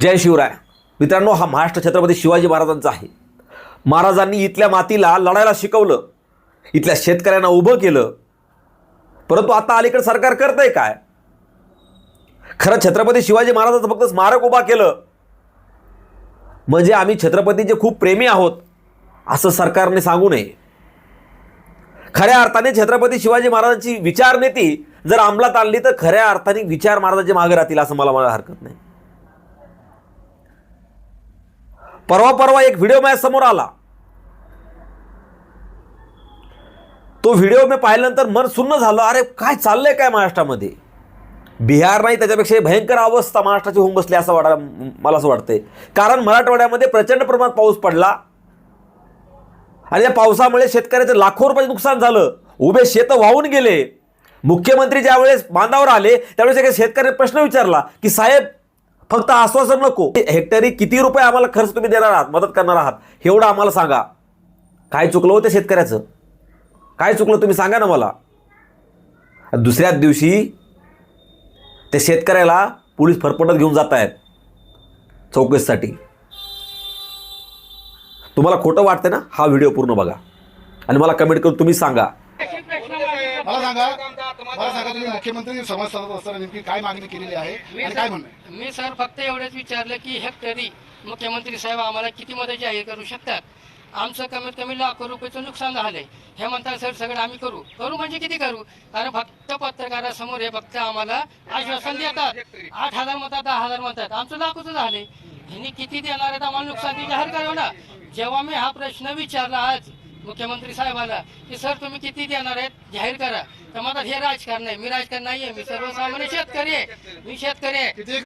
जय शिवराय. मित्रांनो हा महाराष्ट्र छत्रपती शिवाजी महाराजांचा आहे. महाराजांनी इथल्या मातीला लढायला शिकवलं. इथल्या शेतकऱ्यांना उभं केलं. परंतु आता अलीकडे सरकार करतंय काय? खरं छत्रपती शिवाजी महाराजांचं फक्त स्मारक उभा केलं. म्हणजे आम्ही छत्रपतीचे खूप प्रेमी आहोत असं सरकारने सांगू नये. खऱ्या अर्थाने छत्रपती शिवाजी महाराजांची विचारनीती जर अंमलात आणली तर खऱ्या अर्थाने विचार महाराजांचे मागे राहतील असं मला मला हरकत नाही. परवा परवा एक व्हिडिओ माझ्यासमोर आला. तो व्हिडिओ मी पाहिल्यानंतर मन सुन्न झालं. अरे काय चाललंय काय महाराष्ट्रामध्ये? बिहार नाही त्याच्यापेक्षा भयंकर अवस्था महाराष्ट्राची होऊन बसली असं वाटा मला असं वाटतंय. कारण मराठवाड्यामध्ये प्रचंड प्रमाणात पाऊस पडला. आणि या पावसामुळे शेतकऱ्याचं लाखो रुपयाचं नुकसान झालं. उभे शेतं वाहून गेले. मुख्यमंत्री ज्यावेळेस बांधावर आले त्यावेळेस एका शेतकऱ्याने प्रश्न विचारला की साहेब फक्त आश्वासन नको. हेक्टरी किती रुपये आम्हाला खर्च तुम्ही देणार आहात मदत करणार आहात एवढं आम्हाला सांगा. काय चुकलं होतं शेतकऱ्याचं? काय चुकलं तुम्ही सांगा ना मला. दुसऱ्याच दिवशी ते शेतकऱ्याला पोलीस फरफटत घेऊन जात आहेत चौकशीसाठी. तुम्हाला खोटं वाटतं ना? हा व्हिडिओ पूर्ण बघा. आणि मला कमेंट करून तुम्ही सांगा. मला सांगा मला सांगा तुम्ही मुख्यमंत्री साधत असताना नेमकी काय मागणी केलेली आहे आणि काय म्हणणं? मी सर फक्त एवढंच विचारलं की हेक्टरी मुख्यमंत्री साहेब आम्हाला किती मदत जाहीर करू शकतात? आमचं कमीत कमी लाखो रुपयाचं नुकसान झालंय. हे म्हणतात सर सगळं आम्ही करू. करू म्हणजे किती करू? कारण फक्त पत्रकारासमोर हे फक्त आम्हाला आश्वासन देतात. आठ हजार म्हणतात दहा हजार म्हणतात. आमचं लाखोचं झालंय. ह्यांनी किती देणार आहेत आम्हाला नुकसान ते जाहीर करावं ना. जेव्हा मी हा प्रश्न विचारला आज मुख्यमंत्री साहेबांना की सर तुम्ही किती देणार आहेत? जाहीर करा. तर म्हणतात हे राजकारण आहे मी राजकारण नाही आहे मी सर्वसामान्य शेतकरी आहे. मी शेतकरी आहे.